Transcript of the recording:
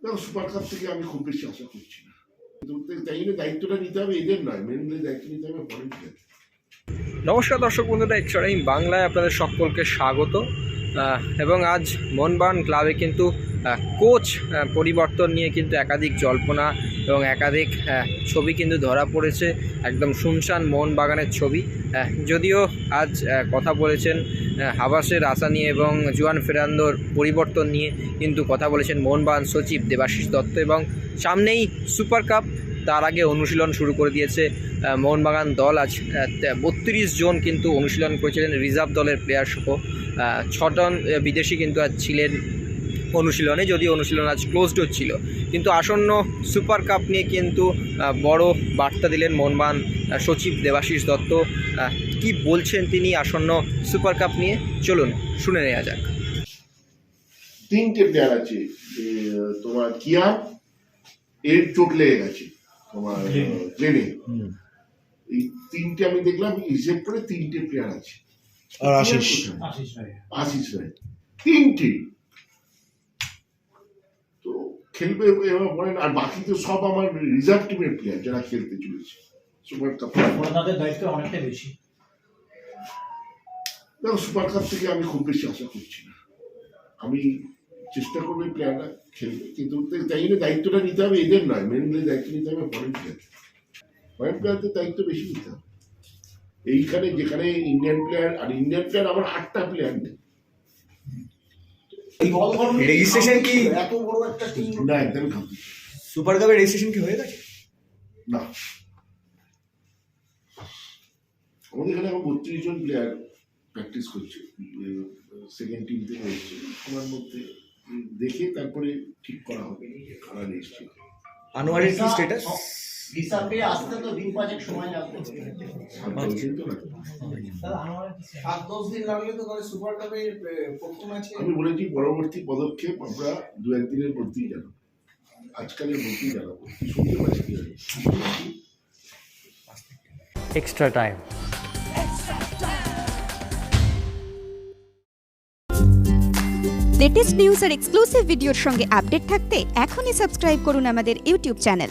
দেখো super cup থেকে আমি খুব বেশি আশা করছি নমস্কার দর্শক বন্ধুরা এক্সট্রা টাইম বাংলায় আপনাদের সকলকে স্বাগত। এবং আজ মনবান ক্লাবে কিন্তু কোচ পরিবর্তন নিয়ে কিন্তু একাধিক জল্পনা এবং একাধিক ছবি কিন্তু ধরা পড়েছে। একদম শুনশান মোহনবাগানের ছবি। যদিও আজ কথা বলেছেন হাবাসের আশা নিয়ে এবং জুয়ান ফেরান্দোর পরিবর্তন নিয়ে কিন্তু কথা বলেছেন মোহনবাগান সচিব দেবাশিস দত্ত এবং সামনেই সুপার কাপ, তার আগে অনুশীলন শুরু করে দিয়েছে মোহনবাগান দল। আজ বত্রিশ জন কিন্তু অনুশীলন করেছিলেন রিজার্ভ দলের প্লেয়ার সহ। ছজন বিদেশি কিন্তু আজ ছিলেন অনুশীলনে যদি অনুশীলন আজ ক্লোজড ছিল। কিন্তু আসন্ন সুপার কাপ নিয়ে কিন্তু বড় বার্তা দিলেন মোহনবাগান আহ, সচিব দেবাশিস দত্ত। কি বলছেন তিনি আসন্ন সুপার কাপ নিয়ে? চলুন শুনে নেওয়া যাক। তিনটে প্লেয়ার আছে তোমার কিয়ার এর চোট লেগে গেছে তোমার প্লেনে এই তিনটে আমি দেখলাম হিসেব করে তিনটে প্লেয়ার আছে। আর আশিস। আশিস রায়। তিনটে। তো খেলবে এবার বলেন আর বাকি তো সব আমার রিজার্ভ টিমের প্লেয়ার যারা খেলতে চলেছে। সুপার কাপ তাদের দায়িত্ব অনেকটা বেশি। দেখো সুপার কাপ থেকে আমি খুব বেশি আশা করছি না। আমি চেষ্টা করব প্লেয়াররা খেলবে কিন্তু তাই জন্য দায়িত্বটা নিতে হবে এদের নয়। মেনলি দায়িত্ব নিতে হবে ফরেন প্লেয়ার ফরেন প্লেয়ারদের দায়িত্ব বেশি নিতে হবে। এইখানে যেখানে ইন্ডিয়ান প্লেয়ার আর ইন্ডিয়ান প্লেয়ার আমার আটটা প্লেয়ার নেই। রেজিস্ট্রেশন কি? এত বড় একটা টিম না একদমই খামতি সুপার কাপের রেজিস্ট্রেশন কি হয়ে গেছে? না। আমাদের এখানে এখন বত্রিশ জন প্লেয়ার প্র্যাকটিস করছে। সেকেন্ড টিম থেকে এসছে। সবার মধ্যে দেখে তারপরে ঠিক করা হবে। কারা এসছে আনোয়ারের কি স্ট্যাটাস ভিসা পেয়ে আসতে তো দিন পাঁচেক সময় লাগবে। সাত দশ দিন তো লাগবে। সাত দশ দিন লাগলে তো তাহলে সুপার কাপের প্রথম ম্যাচে আমি বলেছি পরবর্তী পদক্ষেপ আমরা দু একদিনের মধ্যেই জানাব। আজকালের মধ্যেই জানাব। শুনতে পাচ্ছি কি এক্সট্রা টাইম লেটেস্ট নিউজ আর এক্সক্লুসিভ ভিডিওর সঙ্গে আপডেট থাকতে এখনই সাবস্ক্রাইব করুন আমাদের ইউটিউব চ্যানেল